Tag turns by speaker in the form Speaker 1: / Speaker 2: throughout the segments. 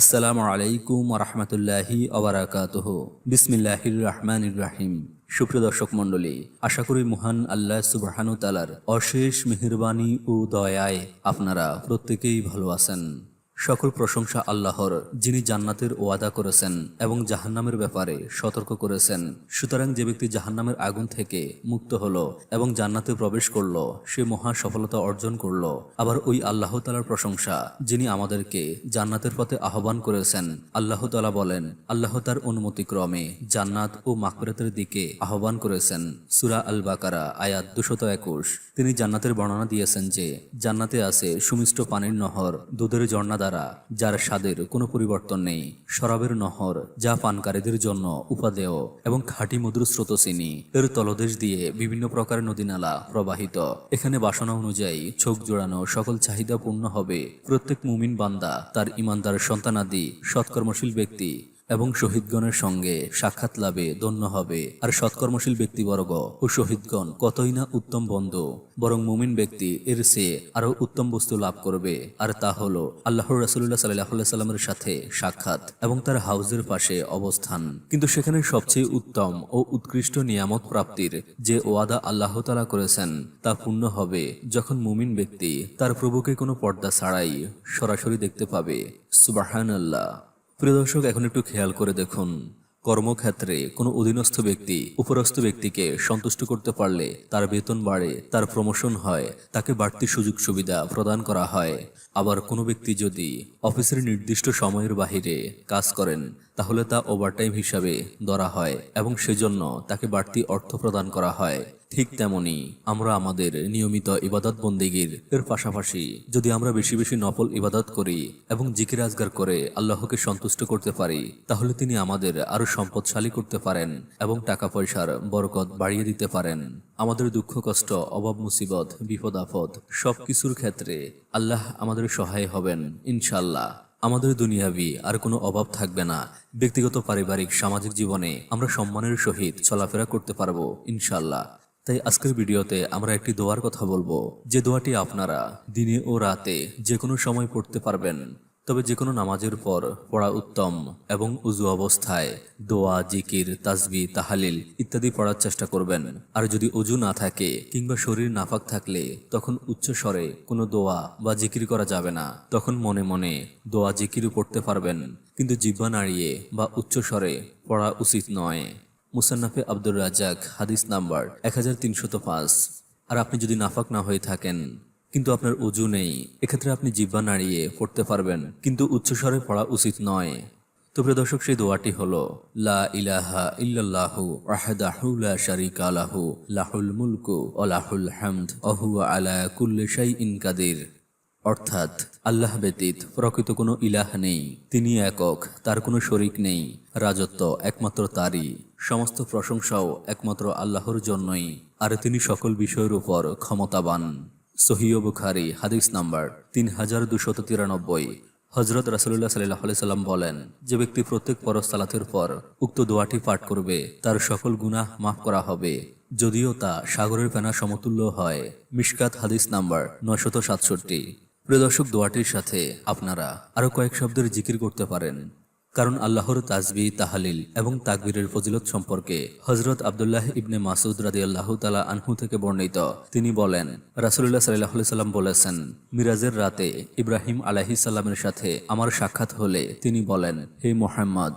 Speaker 1: আসসালামু আলাইকুম রহমতুল্লাহি অবরাকাতহ বিসমিল্লাহির রহমানির রাহিম। সুপ্রিয় দর্শক মণ্ডলী, আশা করি মহান আল্লাহ সুবাহানু তালার অশেষ মেহরবানি ও দয়ায় আপনারা প্রত্যেকেই ভালো আছেন। সকল প্রশংসা আল্লাহর, যিনি জান্নাতের ওয়াদা করেছেন এবং জাহান্নামের ব্যাপারে সতর্ক করেছেন। সুতরাং যে ব্যক্তি জাহান্নামের আগুন থেকে মুক্ত হলো এবং জান্নাতে প্রবেশ করল, সে মহা সফলতা অর্জন করল। আবার ওই আল্লাহ তালার প্রশংসা, যিনি আমাদেরকে জান্নাতের পথে আহ্বান করেছেন। আল্লাহ তালা বলেন, আল্লাহ তার অনুমতিক্রমে জান্নাত ও মাকফিরাতের দিকে আহ্বান করেছেন। সুরা আল বাকারা আয়াত দুশত একুশ। তিনি জান্নাতের বর্ণনা দিয়েছেন যে, জান্নাতে আছে সুমিষ্ট পানির নহর, দুধের ঝর্ণা দ্বারা যার স্বাদের কোনো পরিবর্তন নেই, শরাবের নহর যা পানকারীদের জন্য উপাদেয় এবং খাঁটি মধুর স্রোত স্রোতসিনী এর তলদেশ দিয়ে বিভিন্ন প্রকারের নদীনালা প্রবাহিত। এখানে বাসনা অনুযায়ী চোখ জোড়ানো সকল চাহিদা পূর্ণ হবে। প্রত্যেক মুমিন বান্দা, তার ইমানদার সন্তানাদি, সৎকর্মশীল ব্যক্তি এবং শহীদগণের সঙ্গে সাক্ষাৎ লাভে ধন্য হবে। আর সৎকর্মশীল ব্যক্তিবর্গ ও শহীদগণ কতই না উত্তম বন্ধু, বরং মুমিন ব্যক্তি এর সে আরও উত্তম বস্তু লাভ করবে। আর তা হলো আল্লাহর রাসুল্লাহ সাল্লাহ সাল্লামের সাথে সাক্ষাৎ এবং তার হাউজের পাশে অবস্থান। কিন্তু সেখানে সবচেয়ে উত্তম ও উৎকৃষ্ট নিয়ামত প্রাপ্তির যে ওয়াদা আল্লাহ তালা করেছেন, তা পূর্ণ হবে যখন মুমিন ব্যক্তি তার প্রভুকে কোনো পর্দা ছাড়াই সরাসরি দেখতে পাবে। সুবাহান আল্লাহ প্রিয় দর্শক, এখন একটু খেয়াল করে দেখুন। কর্মক্ষেত্রে কোনো অধীনস্থ ব্যক্তি, উপরস্থ ব্যক্তিকে সন্তুষ্ট করতে পারলে তার বেতন বাড়ে, তার প্রমোশন হয়, তাকে বাড়তি সুযোগ সুবিধা প্রদান করা হয়। আবার কোনো ব্যক্তি যদি অফিসের নির্দিষ্ট সময়ের বাহিরে কাজ করেন তাহলে তা ওভারটাইম হিসাবে ধরা হয় এবং সেজন্য তাকে বাড়তি অর্থ প্রদান করা হয়। ঠিক তেমনি আমরা আমাদের নিয়মিত ইবাদত বন্দিগির এর পাশাপাশি যদি আমরা বেশি বেশি নফল ইবাদত করি এবং জিকির আজগার করে আল্লাহকে সন্তুষ্ট করতে পারি, তাহলে তিনি আমাদের আরও সম্পদশালী করতে পারেন এবং টাকা পয়সার বরকত বাড়িয়ে দিতে পারেন। আমাদের দুঃখ, কষ্ট, অভাব, মুসিবত বিপদ আপদ সব কিছুর ক্ষেত্রে আল্লাহ আমাদের সহায় হবেন ইনশাল্লাহ আমাদের দুনিয়াবি আর কোনো অভাব থাকবে না। ব্যক্তিগত, পারিবারিক, সামাজিক জীবনে আমরা সম্মানের সহিত চলাফেরা করতে পারব ইনশাল্লাহ তাই আজকের ভিডিওতে আমরা একটি দোয়ার কথা বলব। যে দোয়াটি আপনারা দিনে ও রাতে যে কোনো সময় পড়তে পারবেন। তবে যে কোনো নামাজের পর পড়া উত্তম এবং উজু অবস্থায় দোয়া, জিকির তাজবি তাহালিল ইত্যাদি পড়ার চেষ্টা করবেন। আর যদি অজু না থাকে কিংবা শরীর নাফাক থাকলে তখন উচ্চ স্বরে কোনো দোয়া বা জিকির করা যাবে না। তখন মনে মনে দোয়া, জিকিরও পড়তে পারবেন। কিন্তু জিব্বা নাড়িয়ে বা উচ্চ স্বরে পড়া উচিত নয়। মুসান্নাফে আব্দুর রাজাক হাদিস নাম্বার এক আর আপনি যদি নাফাক না হয়ে থাকেন কিন্তু আপনার অজু নেই। এক্ষেত্রে আপনি জিব্বা নাড়িয়ে পড়তে পারবেন, কিন্তু উচ্চস্বরে পড়া উচিত নয়। তো প্রিয় দর্শক, সেই দোয়াটি হলো, লা ইলাহা ইল্লাল্লাহু ওয়াহদাহু লা লাহুল মুলকু ওয়া লাহুল হামদ ওয়া আলা অর্থাৎ, আল্লাহ ব্যতীত প্রকৃত কোনো ইলাহ নেই, তিনি একক, তার কোনো শরিক নেই, রাজত্ব একমাত্র তারই, সমস্ত প্রশংসাও একমাত্র আল্লাহর জন্যই, আর তিনি সকল বিষয়ের উপর ক্ষমতাবান। সহিয় বুখারি, হাদিস নাম্বার তিন হাজার দুশত তিরানব্বই। হজরত রাসুল্লাহ সাল্লাহ সাল্লাম বলেন, যে ব্যক্তি প্রত্যেক পরশ সালাতের পর উক্ত দোয়াটি পাঠ করবে, তার সকল গুনাহ মাফ করা হবে। যদিও তা সাগরের ফেনা সমতুল্য হয়। মিশকাত, হাদিস নাম্বার নশত সাতষট্টি। প্রিয় দর্শক, দোয়াটির সাথে আপনারা আরও কয়েক শব্দের জিকির করতে পারেন। কারণ আল্লাহর তাজবি তাহালিল এবং তাকবীরের ফজিলত সম্পর্কে হজরত আবদুল্লাহ ইবনে মাসুদ রাজি আল্লাহ তালা আনহু থেকে বর্ণিত। তিনি বলেন রাসুল্লাহ সাল্লাহ সাল্লাম বলেছেন, মিরাজের রাতে ইব্রাহিম আলাহি সাল্লামের সাথে আমার সাক্ষাৎ হলে তিনি বলেন, হে মোহাম্মদ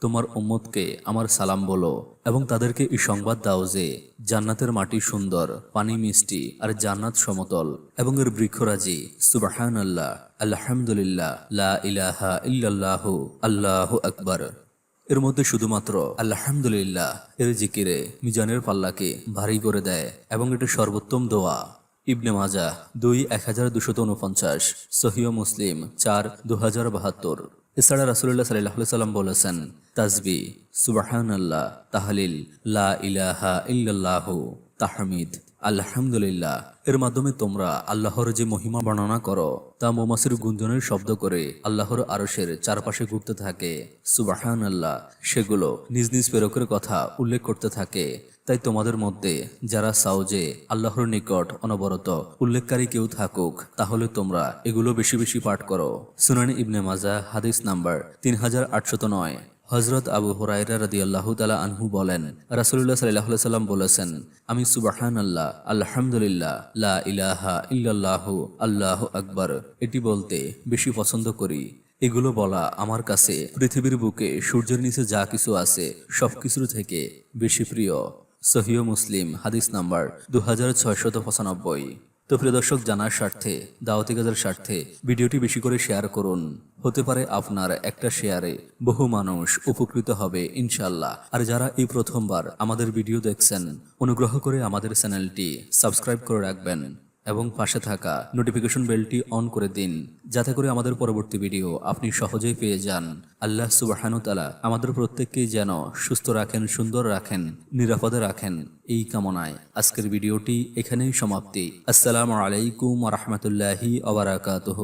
Speaker 1: তোমার উম্মতকে আমার সালাম বলো এবং তাদেরকে এই সংবাদ দাও যে জান্নাতের মাটি সুন্দর, পানি মিষ্টি আর জান্নাত সমতল এবং এর বৃক্ষরাজি সুবাহান আল্লাহ আলহামদুলিল্লাহ, লা ইলাহা ইল্লাল্লাহু, আল্লাহু আকবার। এর মধ্যে শুধুমাত্র আলহামদুলিল্লাহ এর জিকিরে, মিজানের পাল্লাকে ভারী করে দেয় এবং এটি সর্বোত্তম দোয়া। ইবনে মাজা দুই এক হাজার দুশত উনপঞ্চাশ সহিও মুসলিম চার দু হাজার বাহাত্তর। এছাড়া রাসুল্লাহ সাল্লাহ সাল্লাম বলেছেন তাজবি সুবাহান আল্লাহ তাহলিল লা ইলাহা ইল্লাল্লাহু তাহমিদ। আলহামদুলিল্লাহ। এর মাধ্যমে তোমরা আল্লাহর যে মহিমা বর্ণনা করো, তা মোমাসির গুঞ্জনের শব্দ করে আল্লাহর আরশের চারপাশে ঘুরতে থাকে। সুবাহান আল্লাহ সেগুলো নিজ নিজ প্রেরকের কথা উল্লেখ করতে থাকে। তাই তোমাদের মধ্যে যারা চাও যে আল্লাহর নিকট অনবরত উল্লেখকারী কেউ থাকুক, তাহলে তোমরা এগুলো বেশি বেশি পাঠ করো। সুনানি ইবনে মাজা হাদিস নাম্বার তিন হাজার আটশত নয়। হজরত আবু হুরাইরা রাদি আল্লাহ তালা আনহু বলেন রাসুল্লাহ সাল্লাহ সাল্লাম বলেছেন, আমি সুবাহান আল্লাহ আলহামদুলিল্লাহ, লা ইলাহা ইল্লাল্লাহু, আল্লাহ আকবার, এটি বলতে বেশি পছন্দ করি। এগুলো বলা আমার কাছে পৃথিবীর বুকে সূর্যের নিচে যা কিছু আছে, সবকিছুর থেকে বেশি প্রিয়। সহিও মুসলিম, হাদিস নাম্বার দু হাজার ছয়শত পঁচানব্বই। তো প্রিয় দর্শক, জানার স্বার্থে, দাওয়াতি কাজের স্বার্থে, ভিডিওটি বেশি করে শেয়ার করুন। হতে পারে আপনার একটা শেয়ারে। বহু মানুষ উপকৃত হবে ইনশাল্লাহ আর যারা এই প্রথমবার আমাদের ভিডিও দেখছেন, অনুগ্রহ করে আমাদের চ্যানেলটি সাবস্ক্রাইব করে রাখবেন এবং পাশে থাকা নোটিফিকেশন বেলটি অন করে দিন, যাতে করে আমাদের পরবর্তী ভিডিও আপনি সহজেই পেয়ে যান। আল্লাহ সুবাহানুতালা আমাদের প্রত্যেককেই যেন সুস্থ রাখেন, সুন্দর রাখেন, নিরাপদে রাখেন এই কামনায় আজকের ভিডিওটি এখানেই সমাপ্তি। আসসালামু আলাইকুম রহমতুল্লাহি আবরাকাতহ